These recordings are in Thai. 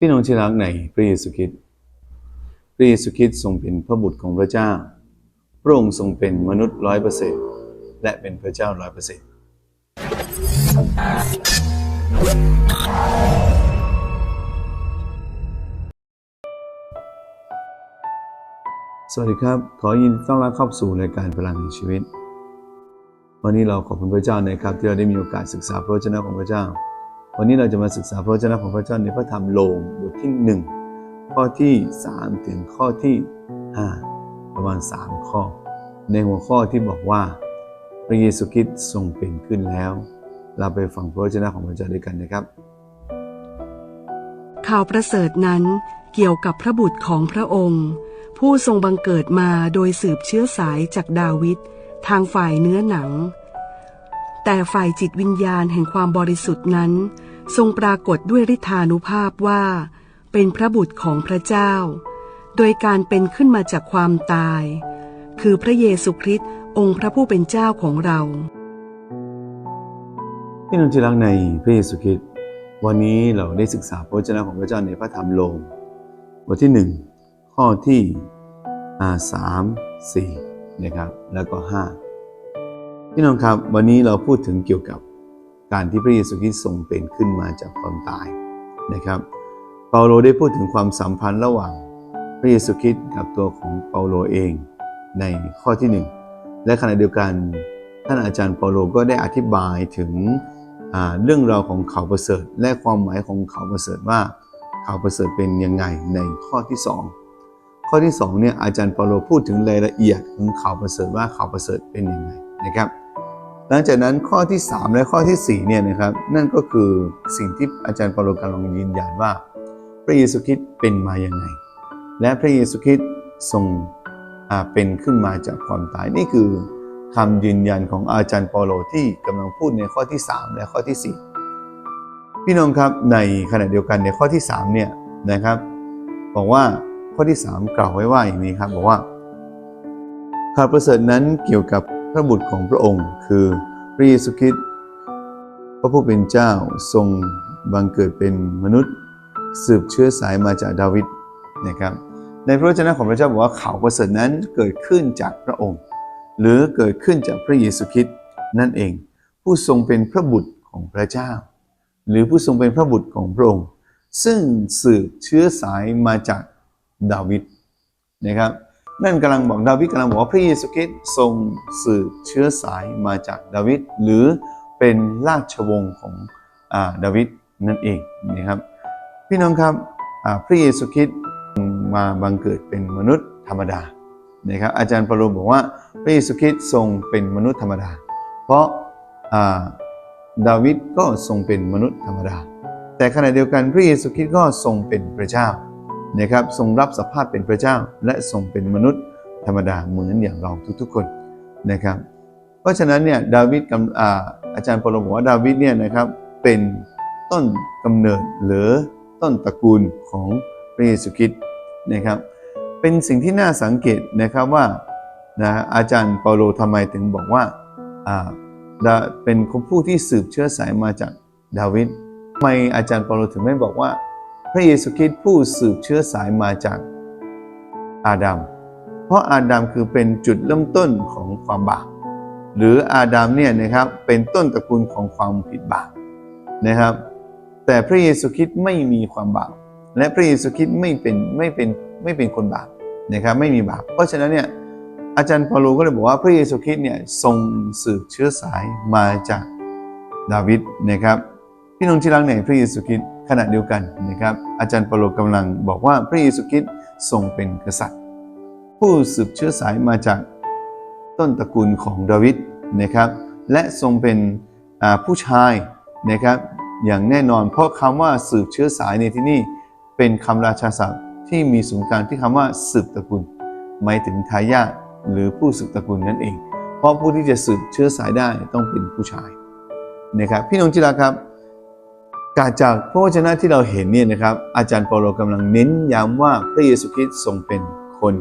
พี่น้องที่รักในพระเยซูคริสต์ พระเยซูคริสต์ทรงเป็นพระบุตรของพระเจ้า พระองค์ทรงเป็นมนุษย์ร้อยเปอร์เซ็นต์และเป็นพระเจ้าร้อยเปอร์เซ็นต์สวัสดีครับ ขอยินต้อนรับเข้าสู่รายการพลังแห่งชีวิต วันนี้เราขอบคุณพระเจ้านะครับที่เราได้มีโอกาสศึกษาพระวจนะของพระเจ้า วันนี้เราจะมาศึกษาพระวจนะของพระเจ้าในพระธรรมโลมบทที่ 1 ข้อที่ 3 ถึงข้อที่ 5 ประมาณ 3 ข้อ ในหัวข้อที่บอกว่า พระเยซูคริสต์ทรงเป็นขึ้นแล้ว เราไปฟังพระวจนะของพระเจ้าด้วยกันนะครับ ข่าวประเสริฐนั้นเกี่ยวกับพระบุตรของพระองค์ ผู้ทรงบังเกิดมาโดยสืบเชื้อสายจากดาวิดทางฝ่ายเนื้อหนัง แต่ฝ่ายจิตวิญญาณแห่งความบริสุทธิ์นั้น ทรงปรากฏด้วยฤทธานุภาพว่า เป็นพระบุตรของพระเจ้า โดยการเป็นขึ้นมาจากความตาย คือพระเยซูคริสต์องค์พระผู้เป็นเจ้าของเราพี่น้องที่รักในพระเยซูคริสต์วันนี้เราได้ศึกษาพระวจนะของพระเจ้าในพระธรรมโลมบทที่ 1 ข้อที่สามสี่นะครับแล้วก็ 5 พี่น้องครับ วันนี้เราพูดถึงเกี่ยวกับ การที่พระเยซูคริสต์ทรงเป็นขึ้นมาจากความตายนะครับ เปาโลได้พูดถึงความสัมพันธ์ระหว่างพระเยซูคริสต์กับตัวของเปาโลเองในข้อที่ 1 และขณะเดียวกันท่านอาจารย์เปาโลก็ได้อธิบายถึงเรื่องราวของข่าวประเสริฐ และความหมายของข่าวประเสริฐว่าข่าวประเสริฐเป็นยังไงในข้อที่ 2 ข้อที่2เนี่ยอาจารย์เปาโลพูดถึงรายละเอียดของข่าวประเสริฐว่าข่าวประเสริฐเป็นยังไงนะครับ หลังจากนั้นข้อที่ 3 และข้อที่4เนี่ยนะครับนั่นก็คือสิ่งที่อาจารย์เปาโลกำลังยืนยันว่า พระเยซูคริสต์เป็นมาอย่างไง และพระเยซูคริสต์ทรงเป็นขึ้นมาจากความตายนี่คือคำยืนยันของอาจารย์เปาโลที่กำลังพูดในข้อที่ 3 และข้อที่ 4 พี่น้องครับในขณะเดียวกันในข้อที่3เนี่ยนะครับบอกว่าข้อที่ 3 กล่าวไว้ว่าอย่างนี้ครับบอกว่าข่าวประเสริฐนั้นเกี่ยวกับ ระบุตรของพระองค์ คือพระเยซูคริสต์พระผู้เป็นเจ้าทรงบังเกิดเป็นมนุษย์ สืบเชื้อสายมาจากดาวิดนะครับในพระวจนะของพระเจ้าบอกว่าข่าวประเสริฐนั้นเกิดขึ้นจากพระองค์ หรือเกิดขึ้นจากพระเยซูคริสต์นั่นเอง ผู้ทรงเป็นพระบุตรของพระเจ้า หรือผู้ทรงเป็นพระบุตรของพระองค์ ซึ่งสืบเชื้อสายมาจากดาวิดนะครับ นั่นกำลังบอกดาวิดกำลังบอกว่าพระเยซูคริสต์ทรงสืบเชื้อสายมาจากดาวิดหรือเป็นราชวงศ์ของอาดาวิดนั่นเองนะครับ พี่น้องครับพระเยซูคริสต์มาบังเกิดเป็นมนุษย์ธรรมดานะครับอาจารย์ปรโลบอกว่าพระเยซูคริสต์ทรงเป็นมนุษย์ธรรมดา เพราะาดาวิดก็ทรงเป็นมนุษย์ธรรมดา แต่ขณะเดียวกันพระเยซูคริสต์ก็ทรงเป็นพระเจ้า นะครับทรงรับสภาพเป็นพระเจ้า และทรงเป็นมนุษย์ธรรมดาเหมือนอย่างเราทุกๆคนนะครับ เพราะฉะนั้นเนี่ยดาวิดกำอ่าอาจารย์ปรโลบอกว่าดาวิดเนี่ยนะครับเป็นต้นกำเนิดหรือต้นตระกูลของพระเยซูคริสต์นะครับ เป็นสิ่งที่น่าสังเกตนะครับว่านะอาจารย์เปาโลทำไมถึงบอกว่าอ่าเป็นคนผู้ที่สืบเชื้อสายมาจากดาวิดทำไมอาจารย์เปาโลถึงไม่บอกว่า ระเยซูคริสต์ผู้สืบเชื้อสายมาจากอาดัม เพราะอาดัมคือเป็นจุดเริ่มต้นของความบาป หรืออาดัมเนี่ยนะครับเป็นต้นตระกูลของความผิดบาปนะครับ แต่พระเยซูคริสต์ไม่มีความบาป และพระเยซูคริสต์ไม่เป็นไม่เป็นไม่เป็นคนบาปนะครับไม่มีบาป เพราะฉะนั้นเนี่ยอาจารย์เปาโลก็เลยบอกว่าพระเยซูคริสต์เนี่ยทรงสืบเชื้อสายมาจากดาวิดนะครับพี่น้องที่รักในพระเยซูคริสต์ ขณะเดียวกันนะครับ อาจารย์เปโลกำลังบอกว่าพระเยซูคริสต์ทรงเป็นกษัตริย์ ผู้สืบเชื้อสายมาจากต้นตระกูลของดาวิดนะครับ และทรงเป็นผู้ชายนะครับอย่างแน่นอน เพราะคำว่าสืบเชื้อสายในที่นี่เป็นคำราชาศัพท์ที่มีศูนย์กลางที่คำว่าสืบตระกูลหมายถึงทายาทหรือผู้สืบตระกูลนั่นเอง เพราะผู้ที่จะสืบเชื้อสายได้ต้องเป็นผู้ชายนะครับพี่น้องจิราครับ การจากพระวจนะที่เราเห็นเนี่ยนะครับ อาจารย์เปาโลกำลังเน้นย้ำว่าพระเยซูคริสต์ทรงเป็นคน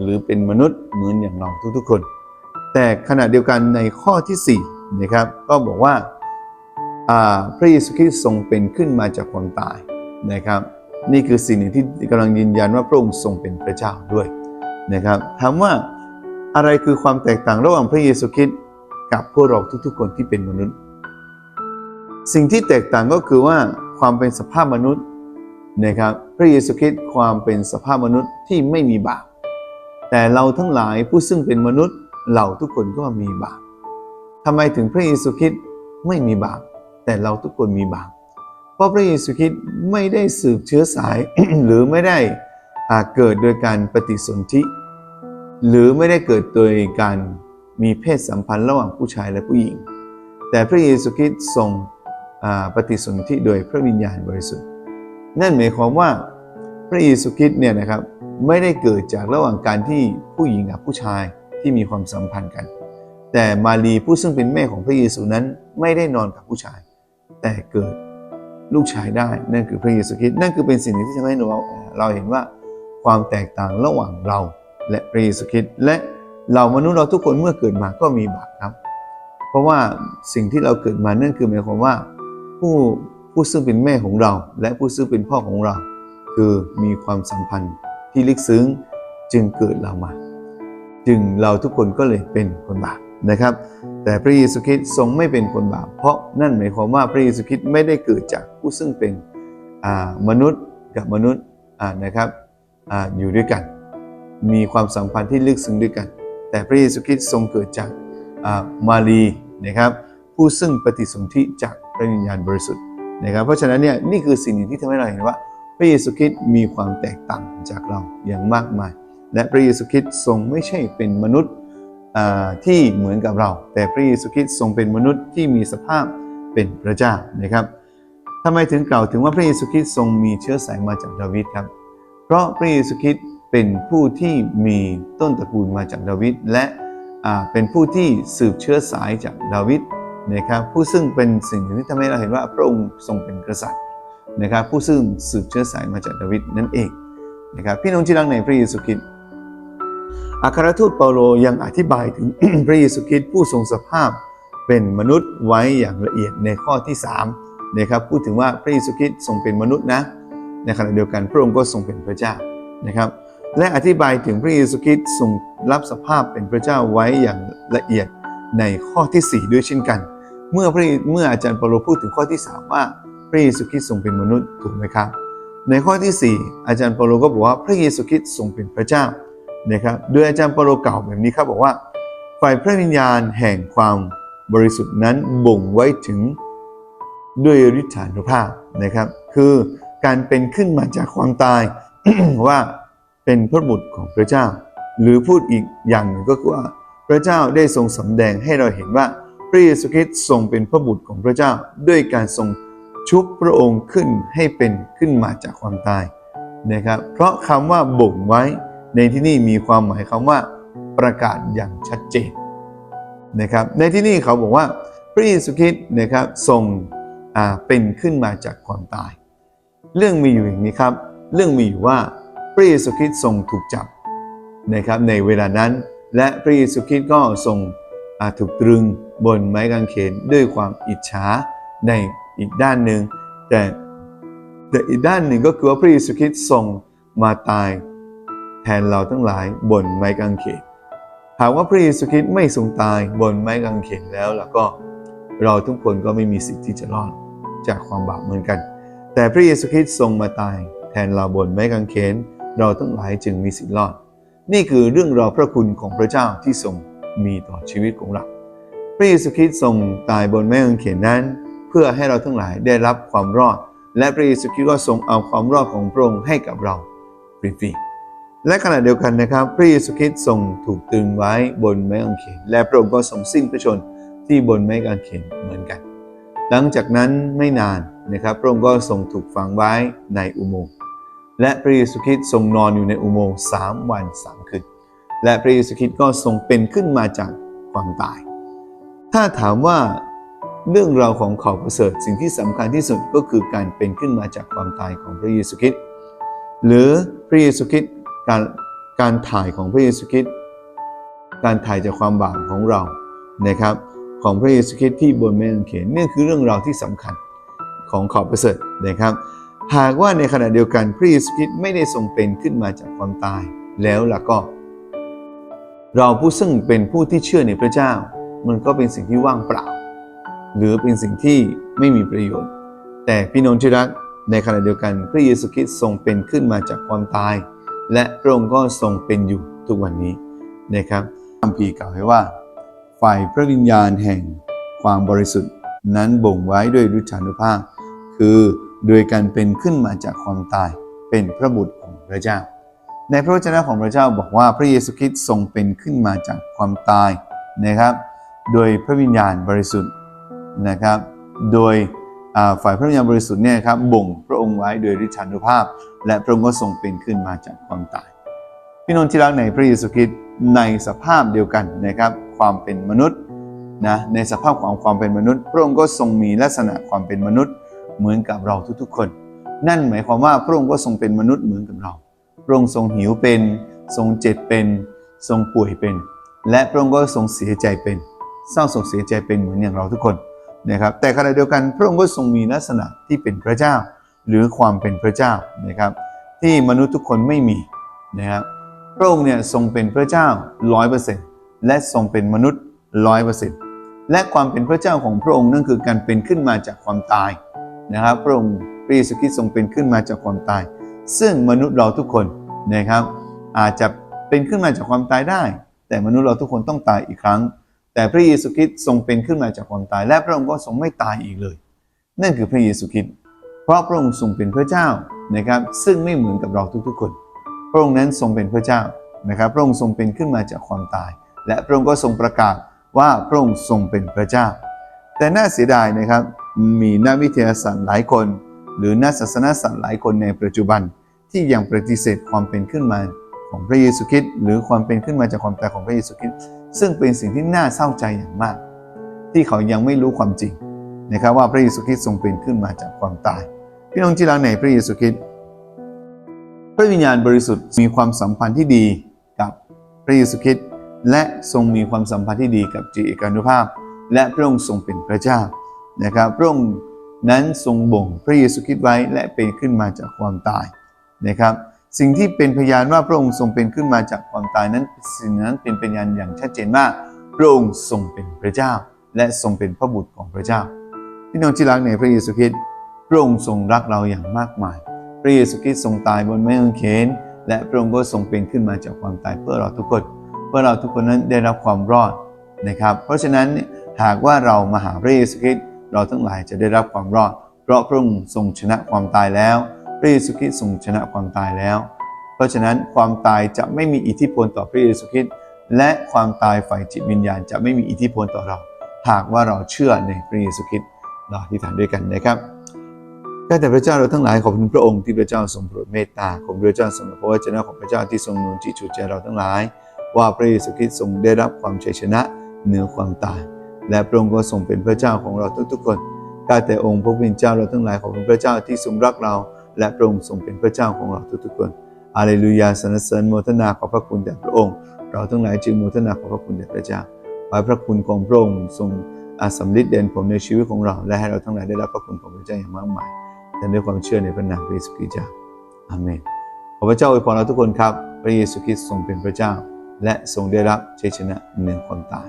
หรือเป็นมนุษย์เหมือนอย่างเราทุกๆคน แต่ขณะเดียวกันในข้อที่4นะครับก็บอกว่าพระเยซูคริสต์ทรงเป็นขึ้นมาจากความตายนะครับ นี่คือสิ่งหนึ่งที่กำลังยืนยันว่าพระองค์ทรงเป็นพระเจ้าด้วยนะครับถามว่าอะไรคือความแตกต่างระหว่างพระเยซูคริสต์กับพวกเราทุกๆ คนที่เป็นมนุษย์ สิ่งที่แตกต่างก็คือว่าความเป็นสภาพมนุษย์นะครับพระเยซูคริสต์ความเป็นสภาพมนุษย์ที่ไม่มีบาปแต่เราทั้งหลายผู้ซึ่งเป็นมนุษย์เราทุกคนก็มีบาปทำไมถึงพระเยซูคริสต์ไม่มีบาปแต่เราทุกคนมีบาปเพราะพระเยซูคริสต์ไม่ได้สืบเชื้อสาย หรือไม่ได้เกิดโดยการปฏิสนธิ หรือไม่ได้เกิดโดยการมีเพศสัมพันธ์ระหว่างผู้ชายและผู้หญิง แต่พระเยซูคริสต์ทรง ปฏิสนธิโดยพระวิญญาณบริสุทธิ์ นั่นหมายความว่าพระเยซูคริสต์เนี่ยนะครับไม่ได้เกิดจากระหว่างการที่ผู้หญิงกับผู้ชายที่มีความสัมพันธ์กัน แต่มารีผู้ซึ่งเป็นแม่ของพระเยซูนั้นไม่ได้นอนกับผู้ชาย แต่เกิดลูกชายได้นั่นคือพระเยซูคริสต์นั่นคือเป็นสิ่งหนึ่งที่ทำให้เราเราเห็นว่าความแตกต่างระหว่างเราและพระเยซูคริสต์และเรามนุษย์เราทุกคนเมื่อเกิดมาก็มีบาปครับ เพราะว่าสิ่งที่เราเกิดมานั่นคือหมายความว่า ผู้ผู้ซึ่งเป็นแม่ของเรา และผู้ซึ่งเป็นพ่อของเรา คือมีความสัมพันธ์ที่ลึกซึ้งจึงเกิดเรามา จึงเราทุกคนก็เลยเป็นคนบาปนะครับ แต่พระเยซูคริสต์ทรงไม่เป็นคนบาป เพราะนั่นหมายความว่าพระเยซูคริสต์ไม่ได้เกิดจากผู้ซึ่งเป็นมนุษย์กับมนุษย์นะครับออยู่ด้วยกัน มีความสัมพันธ์ที่ลึกซึ้งด้วยกัน แต่พระเยซูคริสต์ทรงเกิดจากมารีนะครับ ผู้ซึ่งปฏิสนธิจาก พระวิญญาณบริสุทธิ์นะครับ เพราะฉะนั้นเนี่ยนี่คือสิ่งหนึ่งที่ทำให้เราเห็นว่า พระเยซูคริสต์มีความแตกต่างจากเราอย่างมากมาย และพระเยซูคริสต์ทรงไม่ใช่เป็นมนุษย์ที่เหมือนกับเรา แต่พระเยซูคริสต์ทรงเป็นมนุษย์ที่มีสภาพเป็นพระเจ้านะครับทำไมถึงกล่าวถึงว่าพระเยซูคริสต์ทรงมีเชื้อสายมาจากดาวิดครับ เพราะพระเยซูคริสต์เป็นผู้ที่มีต้นตระกูลมาจากดาวิดและเป็นผู้ที่สืบเชื้อสายจากดาวิด นะครับผู้ซึ่งเป็นสิ่งที่ทำให้เราเห็นว่าพระองค์ทรงเป็นกษัตริย์นะครับผู้ซึ่งสืบเชื้อสายมาจากดาวิดนั่นเองนะครับพี่น้องที่รักในพระเยซูคริสต์อัครทูตเปาโลยังอธิบายถึงพระเยซูคริสต์ผู้ทรงสภาพเป็นมนุษย์ไว้อย่างละเอียดในข้อที่3นะครับพูดถึงว่าพระเยซูคริสต์ทรงเป็นมนุษย์นะในขณะเดียวกันพระองค์ก็ทรงเป็นพระเจ้านะครับและอธิบายถึงพระเยซูคริสต์ทรงรับสภาพเป็นพระเจ้าไว้อย่างละเอียดในข้อที่ 4 ด้วยเช่นกัน เมื่อพระเมื่ออาจารย์เปาโลพูดถึงข้อที่ 3 ว่าพระเยซูคริสต์ทรงเป็นมนุษย์ถูกไหมครับ ในข้อที่ 4 อาจารย์เปาโลก็บอกว่าพระเยซูคริสต์ทรงเป็นพระเจ้านะครับโดยอาจารย์เปาโลกล่าวแบบนี้ครับบอกว่าฝ่ายพระวิญญาณแห่งความบริสุทธิ์นั้นบ่งไว้ถึงด้วยฤทธานุภาพนะครับ คือการเป็นขึ้นมาจากความตายว่าเป็นพระบุตรของพระเจ้า หรือพูดอีกอย่างหนึ่งก็คือว่าพระเจ้าได้ทรงสำแดงให้เราเห็นว่า ระเยซูคริสต์ทรงเป็นพระบุตรของพระเจ้า ด้วยการทรงชุบพระองค์ขึ้นให้เป็นขึ้นมาจากความตายนะครับ เพราะคำว่าบ่งไว้ในที่นี่มีความหมายคำว่าประกาศอย่างชัดเจนนะครับ ในที่นี่เขาบอกว่าพระเยซูคริสต์นะครับทรงเป็นขึ้นมาจากความตาย เรื่องมีอยู่อย่างนี้ครับ เรื่องมีอยู่ว่าพระเยซูคริสต์ทรงถูกจับนะครับในเวลานั้น และพระเยซูคริสต์ก็ทรงถูกตรึง บนไม้กางเขนด้วยความอิจฉาในอีกด้านหนึ่งแต่แต่อีกด้านหนึ่งก็คือว่าพระเยซูคริสต์ทรงมาตายแทนเราทั้งหลายบนไม้กางเขนหากว่าพระเยซูคริสต์ไม่ทรงตายบนไม้กางเขนแล้วแล้วก็เราทุกคนก็ไม่มีสิทธิ์ที่จะรอดจากความบาปเหมือนกัน แต่พระเยซูคริสต์ทรงมาตายแทนเราบนไม้กางเขนเราทั้งหลายจึงมีสิทธิ์รอด นี่คือเรื่องราวพระคุณของพระเจ้าที่ทรงมีต่อชีวิตของเรา พระเยซูคริสต์ทรงตายบนไม้กางเขนนั้น เพื่อให้เราทั้งหลายได้รับความรอด และพระเยซูคริสต์ก็ทรงเอาความรอดของพระองค์ให้กับเราฟรีๆและขณะเดียวกันนะครับ พระเยซูคริสต์ทรงถูกตึงไว้บนไม้กางเขนและพระองค์ก็ทรงสิ้นพระชนที่บนไม้กางเขนเหมือนกัน หลังจากนั้นไม่นานนะครับพระองค์ก็ทรงถูกฝังไว้ในอุโมงค์และพระเยซูคริสต์ทรงนอนอยู่ในอุโมงค์สามวันสามคืนและพระเยซูคริสต์ก็ทรงเป็นขึ้นมาจากความตาย ถ้าถามว่าเรื่องราวของข่าวประเสริฐสิ่งที่สำคัญที่สุดก็คือการเป็นขึ้นมาจากความตายของพระเยซูคริสต์หรือพระเยซูคริสต์การการถ่ายของพระเยซูคริสต์การถ่ายจากความบาปของเรานะครับของพระเยซูคริสต์ที่บนไม้กางเขนนี่คือเรื่องราวที่สำคัญของข่าวประเสริฐนะครับ หากว่าในขณะเดียวกันพระเยซูคริสต์ไม่ได้ทรงเป็นขึ้นมาจากความตายแล้วล่ะก็ เราผู้ซึ่งเป็นผู้ที่เชื่อในพระเจ้า มันก็เป็นสิ่งที่ว่างเปล่า หรือเป็นสิ่งที่ไม่มีประโยชน์ แต่พี่น้องที่รักในขณะเดียวกันพระเยซูคริสต์ทรงเป็นขึ้นมาจากความตาย และพระองค์ก็ทรงเป็นอยู่ทุกวันนี้นะครับคัมภีร์กล่าวไว้ว่า ฝ่ายพระวิญญาณแห่งความบริสุทธิ์นั้นบ่งไว้ด้วยฤทธานุภาพ คือโดยการเป็นขึ้นมาจากความตายเป็นพระบุตรของพระเจ้า ในพระวจนะของพระเจ้าบอกว่าพระเยซูคริสต์ทรงเป็นขึ้นมาจากความตายนะครับ โดยพระวิญญาณบริสุทธิ์นะครับ โดยฝ่ายพระวิญญาณบริสุทธิ์เนี่ยครับบ่งพระองค์ไว้โดยฤทธานุภาพ และพระองค์ก็ทรงเป็นขึ้นมาจากความตาย พี่น้องที่รักในพระเยซูคริสต์ในสภาพเดียวกันนะครับ ความเป็นมนุษย์นะในสภาพของความเป็นมนุษย์ พระองค์ก็ทรงมีลักษณะความเป็นมนุษย์เหมือนกับเราทุกๆคน นั่นหมายความว่าพระองค์ก็ทรงเป็นมนุษย์เหมือนกับเรา พระองค์ทรงหิวเป็น ทรงเจ็บเป็น ทรงป่วยเป็น และพระองค์ก็ทรงเสียใจเป็น เศร้าโศกเสียใจเป็นเหมือนอย่างเราทุกคนนะครับแต่ขณะเดียวกันพระองค์ก็ทรงมีลักษณะที่เป็นพระเจ้า หรือความเป็นพระเจ้านะครับที่มนุษย์ทุกคนไม่มีนะครับพระองค์เนี่ยทรงเป็นพระเจ้าร้อยเปอร์เซ็นต์และทรงเป็นมนุษย์ร้อยเปอร์เซ็นต์และความเป็นพระเจ้าของพระองค์นั่นคือการเป็นขึ้นมาจากความตายนะครับพระองค์พระเยซูคริสต์ทรงเป็นขึ้นมาจากความตาย ซึ่งมนุษย์เราทุกคนนะครับอาจจะเป็นขึ้นมาจากความตายได้ แต่มนุษย์เราทุกคนต้องตายอีกครั้ง แต่พระเยซูคริสต์ทรงเป็นขึ้นมาจากความตาย และพระองค์ก็ทรงไม่ตายอีกเลย นั่นคือพระเยซูคริสต์เพราะพระองค์ทรงเป็นพระเจ้านะครับ ซึ่งไม่เหมือนกับเราทุกๆคน พระองค์นั้นทรงเป็นพระเจ้านะครับ พระองค์ทรงเป็นขึ้นมาจากความตาย และพระองค์ก็ทรงประกาศว่าพระองค์ทรงเป็นพระเจ้า แต่น่าเสียดายนะครับมีนักวิทยาศาสตร์หลายคน หรือนักศาสนาศาสตร์หลายคนในปัจจุบันที่ยังปฏิเสธความเป็นขึ้นมาของพระเยซูคริสต์หรือความเป็นขึ้นมาจากความตายของพระเยซูคริสต์ ซึ่งเป็นสิ่งที่น่าเศร้าใจอย่างมาก ที่เขายังไม่รู้ความจริงนะครับว่าพระเยซูคริสต์ทรงเป็นขึ้นมาจากความตาย พี่น้องที่รักในพระเยซูคริสต์พระวิญญาณบริสุทธิ์มีความสัมพันธ์ที่ดีกับพระเยซูคริสต์และทรงมีความสัมพันธ์ที่ดีกับจิตเอกานุภาพ และพระองค์ทรงเป็นพระเจ้านะครับพระองค์นั้นทรงบ่งพระเยซูคริสต์ไว้และเป็นขึ้นมาจากความตายนะครับ สิ่งที่เป็นพยานว่าพระองค์ทรงเป็นขึ้นมาจากความตายนั้น สิ่งนั้นเป็นพยานอย่างชัดเจนว่าพระองค์ทรงเป็นพระเจ้า และทรงเป็นพระบุตรของพระเจ้าพี่น้องที่รักในพระเยซูคริสต์พระองค์ทรงรักเราอย่างมากมาย พระเยซูคริสต์ทรงตายบนไม้กางเขนและพระองค์ก็ทรงเป็นขึ้นมาจากความตายเพื่อเราทุกคน เพื่อเราทุกคนนั้นได้รับความรอดนะครับ เพราะฉะนั้นหากว่าเรามาหาพระเยซูคริสต์เราทั้งหลายจะได้รับความรอด เพราะพระองค์ทรงชนะความตายแล้ว ระเยซูคริสต์ทรงชนะความตายแล้ว เพราะฉะนั้นความตายจะไม่มีอิทธิพลต่อพระเยซูคริสต์และความตายฝ่ายจิตวิญญาณจะไม่มีอิทธิพลต่อเรา หากว่าเราเชื่อในพระเยซูคริสต์เราอธิษฐานด้วยกันนะครับข้าแต่พระเจ้าเราทั้งหลายขอบคุณพระองค์ที่พระเจ้าทรงโปรดเมตตาขอบพระเจ้าสำหรับพระวจนะของพระเจ้าที่ทรงนุนจิตชูใจเราทั้งหลาย ว่าพระเยซูคริสต์ทรงได้รับความชัยชนะเหนือความตาย และพระองค์ก็ทรงเป็นพระเจ้าของเราทุกๆคนข้าแต่องค์พระผู้เป็นเจ้าเราทั้งหลายขอบคุณพระเจ้าที่ทรงรักเรา และพระองค์ทรงเป็นพระเจ้าของเราทุกๆคนอาเลลูยาสรรเสริญโมทนาขอพระคุณแด่พระองค์ เราทั้งหลายจึงโมทนาขอพระคุณแด่พระเจ้าขอให้พระคุณของพระองค์ทรงอาสำลิดเด่นผลในชีวิตของเรา และให้เราทั้งหลายได้รับพระคุณของพระเจ้าอย่างมากมายแต่ด้วยความเชื่อในพระนามพระเยซูคริสต์เจ้าอาเมนขอพระเจ้าอวยพรเราทุกคนครับ พระเยซูคริสต์ทรงเป็นพระเจ้า และทรงได้รับชัยชนะเหนือความตาย